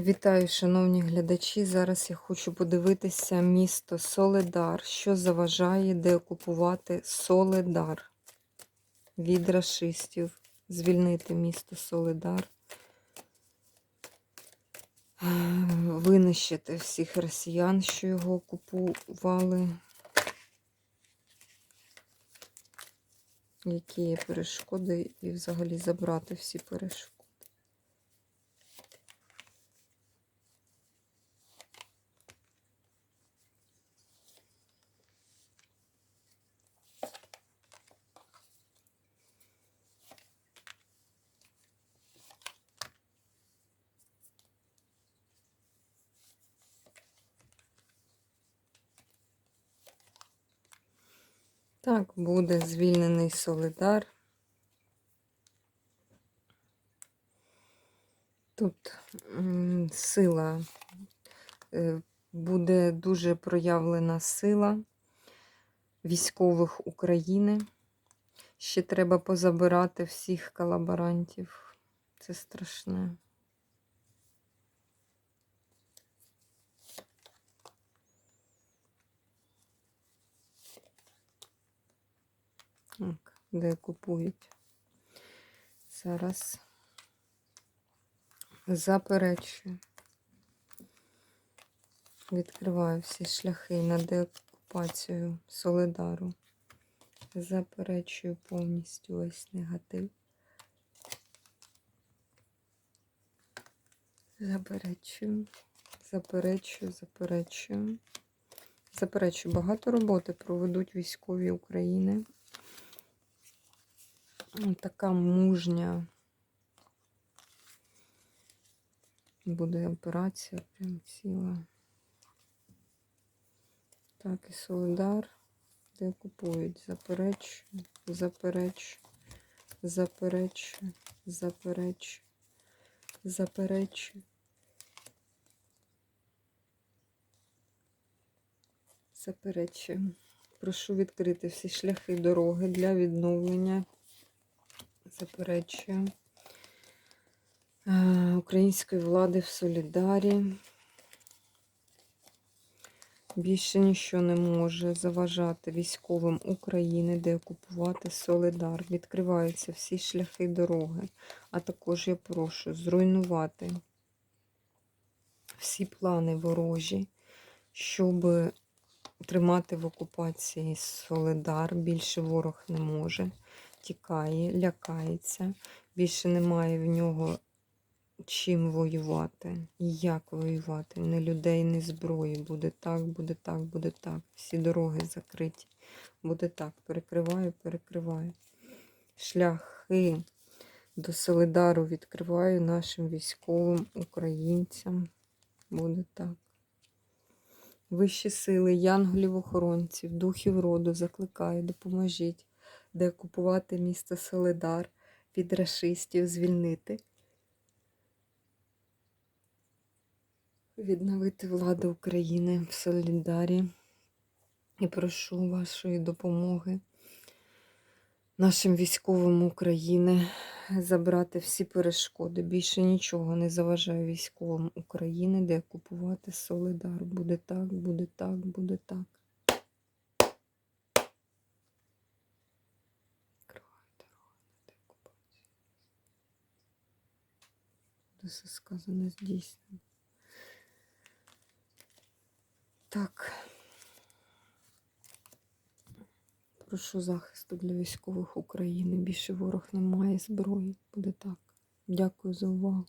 Вітаю, шановні глядачі. Зараз я хочу подивитися місто Соледар. Що заважає деокупувати Соледар від рашистів, звільнити місто Соледар, Е, винищити всіх росіян, що його окупували. Які є перешкоди, і взагалі забрати всі перешкоди. Так, буде звільнений Солидар. Тут сила, е, буде дуже проявлена сила військових України. Ще треба позабирати всіх колаборантів. Це страшне. Де купують. Зараз заперечую. Відкриваю всі шляхи на деокупацію Солидару. Заперечую повністю весь негатив. Заперечую, заперечую, заперечую. Заперечую, багато роботи проведуть військові України. Така мужня буде операція прям ціла. Так, і Солидар, де купують. Заперечую, заперечую, заперечую, заперечую, заперечую. Заперечую. Прошу відкрити всі шляхи дороги для відновлення. Заперечую. Е, Української влади в Солідарі. Більше нічого не може заважати військовим України, де окупувати Солидар. Відкриваються всі шляхи дороги. А також я прошу зруйнувати всі плани ворожі, щоб тримати в окупації Солидар. Більше ворог не може. Тікає, лякається. Більше немає в нього чим воювати і як воювати. Не людей, не зброї. Буде так, буде так, буде так. Всі дороги закриті. Буде так. Перекриваю, перекриваю. Шляхи до Солидару відкриваю нашим військовим українцям. Буде так. Вищі сили, янголів-охоронців, духів роду закликаю, допоможіть, де окупувати місто Солидар від рашистів, звільнити. відновити владу України в Солідарі. І прошу вашої допомоги нашим військовим України забрати всі перешкоди. Більше нічого не заважає військовим України, де купувати Солидар. Буде так, буде так, буде так. Відкриваю дорогу на деокупацію. Буде все сказане здійснено. Так. Прошу захисту для військових України. Більше ворог не має зброї. Буде так. Дякую за увагу.